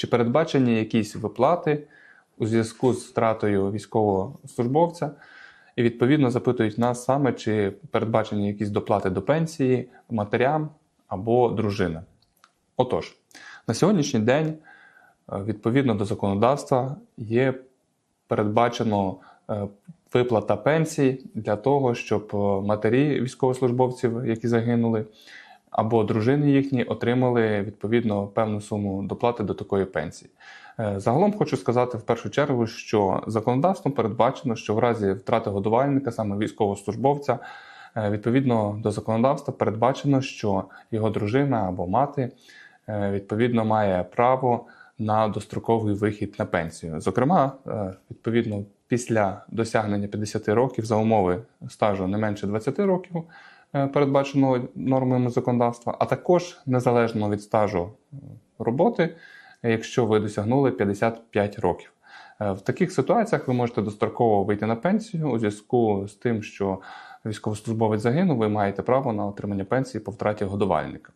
чи передбачені якісь виплати у зв'язку з втратою військового службовця, і відповідно запитують нас саме, чи передбачені якісь доплати до пенсії матерям або дружинам. Отож, на сьогоднішній день, е, відповідно до законодавства, є передбачено е, виплата пенсій для того, щоб е, матері військовослужбовців, які загинули, або дружини їхні отримали відповідно певну суму доплати до такої пенсії. Е, Загалом хочу сказати в першу чергу, що законодавством передбачено, що в разі втрати годувальника, саме військовослужбовця, е, відповідно до законодавства передбачено, що його дружина або мати е, відповідно має право на достроковий вихід на пенсію. Зокрема, відповідно, після досягнення 50 років за умови стажу не менше 20 років, передбаченого нормами законодавства, а також незалежно від стажу е, роботи, якщо ви досягнули 55 років. Е, В таких ситуаціях ви можете достроково вийти на пенсію у зв'язку з тим, що військовослужбовець загинув, ви маєте право на отримання пенсії по втраті годувальника,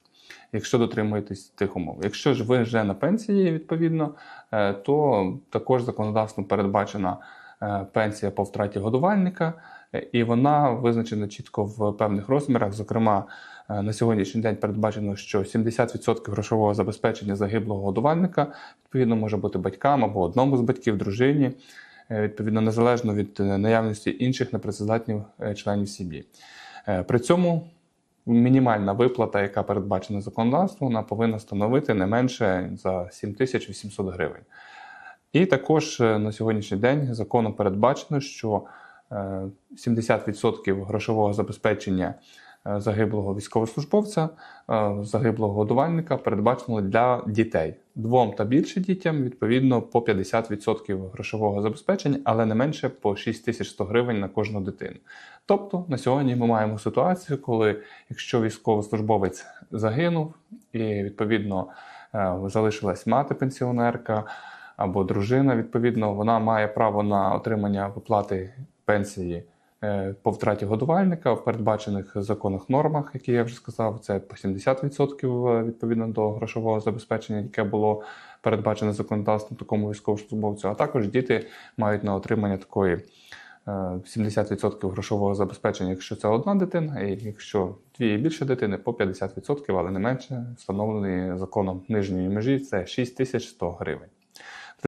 якщо дотримуєтесь тих умов. Якщо ж ви вже на пенсії, відповідно, е, то також законодавством передбачена е, пенсія по втраті годувальника, е, і вона визначена чітко в певних розмірах. Зокрема, е, на сьогоднішній день передбачено, що 70% грошового забезпечення загиблого годувальника відповідно може бути батькам або одному з батьків, дружині, е, відповідно незалежно від е, наявності інших непрацездатних е, членів сім'ї. Е, При цьому мінімальна виплата, яка передбачена законодавством, вона повинна становити не менше за 7800 гривень. І також е, на сьогоднішній день законом передбачено, що е, 70% грошового забезпечення е, загиблого військовослужбовця, е, загиблого годувальника передбачено для дітей. Двом та більше дітям, відповідно, по 50% грошового забезпечення, але не менше по 6100 гривень на кожну дитину. Тобто на сьогодні ми маємо ситуацію, коли якщо військовослужбовець загинув, і відповідно е, залишилась мати пенсіонерка або дружина, відповідно, вона має право на отримання виплати пенсії е, по втраті годувальника в передбачених законних нормах, які я вже сказав, це по 70% відповідно до грошового забезпечення, яке було передбачене законодавством такому військовослужбовцю. А також діти мають на отримання такої е, 70% грошового забезпечення, якщо це одна дитина, і якщо дві і більше дитини, по 50%, але не менше, встановлений законом нижньої межі це 6100 гривень.